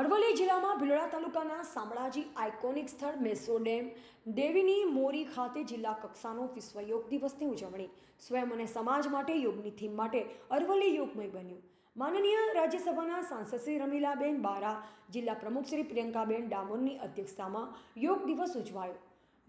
અરવલ્લી જિલ્લામાં ભિલોડા તાલુકાના શામળાજી આઇકોનિક સ્થળ મેસો ડેમ. દેવીની મોરી ખાતે જિલ્લા કક્ષાનો વિશ્વ યોગ દિવસની ઉજવણી. સ્વયં અને સમાજ માટે યોગની થીમ માટે અરવલ્લી યોગમય બન્યું. માનનીય રાજ્યસભાના સાંસદ શ્રી રમીલાબેન બારા, જિલ્લા પ્રમુખ શ્રી પ્રિયંકાબેન ડામોરની અધ્યક્ષતામાં યોગ દિવસ ઉજવાયો.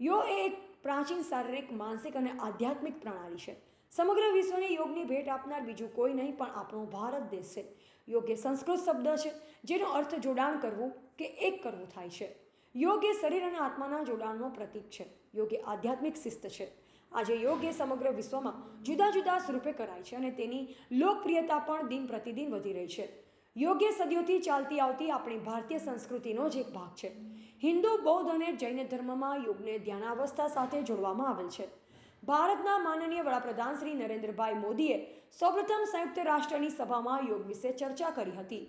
યોગ એ એક પ્રાચીન શારીરિક, માનસિક અને આધ્યાત્મિક પ્રણાલી છે. સમગ્ર વિશ્વને યોગની ભેટ આપનાર બીજું કોઈ નહીં, પણ આપણો ભારત દેશ. છે યોગ એ સંસ્કૃત શબ્દ છે, જેનો અર્થ જોડાણ કરવું કે એક કરવું થાય છે. યોગ એ શરીર અને આત્માના જોડાણનો પ્રતીક છે. યોગ એ આધ્યાત્મિક શિસ્ત છે. આજે યોગ એ સમગ્ર વિશ્વમાં જુદા જુદા સ્વરૂપે કરાય છે અને તેની લોકપ્રિયતા પણ દિન પ્રતિદિન વધી રહી છે. યોગ્ય સદીઓથી ચાલતી આવતી આપણી ભારતીય સંસ્કૃતિનો જ એક ભાગ છે. હિન્દુ, બૌદ્ધ અને જૈન ધર્મમાં યોગને ધ્યાનાવસ્થા સાથે જોડવામાં આવેલ છે. ભારતના માનનીય વડાપ્રધાન શ્રી નરેન્દ્રભાઈ મોદીએ સૌપ્રથમ સંયુક્ત રાષ્ટ્રની સભામાં યોગ વિશે ચર્ચા કરી હતી.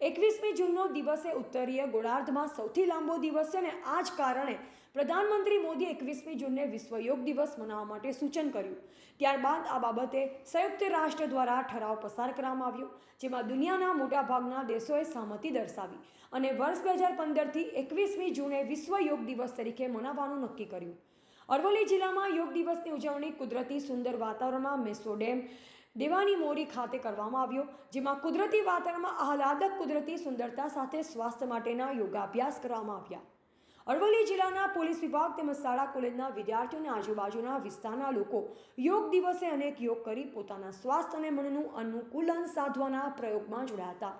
એકવીસમી જૂનનો દિવસ ઉત્તરીય ગોળાર્ધમાં સૌથી લાંબો દિવસ છે અને આ જ કારણે પ્રધાનમંત્રી મોદીએ એકવીસમી જૂનને વિશ્વ યોગ દિવસ મનાવવા માટે સૂચન કર્યું. ત્યારબાદ આ બાબતે સંયુક્ત રાષ્ટ્ર દ્વારા ઠરાવ પસાર કરવામાં આવ્યો, જેમાં દુનિયાના મોટાભાગના દેશોએ સહમતિ દર્શાવી અને વર્ષ બે હજાર પંદરથી એકવીસમી જૂને વિશ્વ યોગ દિવસ તરીકે મનાવવાનું નક્કી કર્યું. અરવલ્લી જિલ્લામાં યોગ દિવસની ઉજવણી કુદરતી સુંદર વાતાવરણમાં મેસો ડેમ દેવાની મોરી ખાતે કરવામાં આવ્યો, જેમાં કુદરતી વાતાવરણમાં આહલાદક કુદરતી સુંદરતા સાથે સ્વાસ્થ્ય માટેના યોગાભ્યાસ કરવામાં આવ્યા. અરવલ્લી જિલ્લાના પોલીસ વિભાગ તેમજ શાળા કોલેજના વિદ્યાર્થીઓ અને આજુબાજુના વિસ્તારના લોકો યોગ દિવસે અનેક યોગ કરી પોતાના સ્વાસ્થ્ય અને મનનું અનુકૂલન સાધવાના પ્રયોગમાં જોડાયા હતા.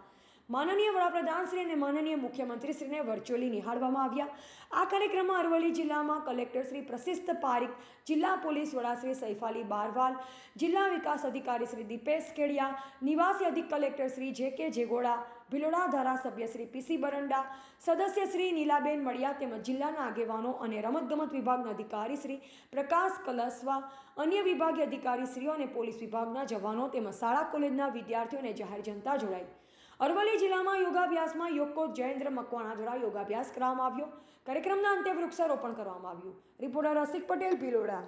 માનનીય વડાપ્રધાનશ્રી અને માનનીય મુખ્યમંત્રીશ્રીને વર્ચ્યુઅલી નિહાળવામાં આવ્યા. આ કાર્યક્રમમાં અરવલ્લી જિલ્લામાં કલેક્ટર શ્રી પ્રશિસ્ત પારીખ, જિલ્લા પોલીસ વડા શ્રી સૈફાલી બારવાલ, જિલ્લા વિકાસ અધિકારી શ્રી દીપેશ કેડિયા, નિવાસી અધિક કલેક્ટર શ્રી જે કે જેગોડા, ભિલોડા ધારાસભ્ય શ્રી પીસી બરંડા, સદસ્ય શ્રી નીલાબેન મળિયા તેમજ જિલ્લાના આગેવાનો અને રમતગમત વિભાગના અધિકારી શ્રી પ્રકાશ કલસવા, અન્ય વિભાગીય અધિકારીશ્રીઓ અને પોલીસ વિભાગના જવાનો તેમજ શાળા કોલેજના વિદ્યાર્થીઓ અને જાહેર જનતા જોડાઈ. અરવલ્લી જિલ્લામાં યોગાભ્યાસમાં યોગ કોચ જયેન્દ્ર મકવાણા દ્વારા યોગાભ્યાસ કરવામાં આવ્યો. કાર્યક્રમના અંતે વૃક્ષારોપણ કરવામાં આવ્યું. રિપોર્ટર રસિક પટેલ, ભિલોડા.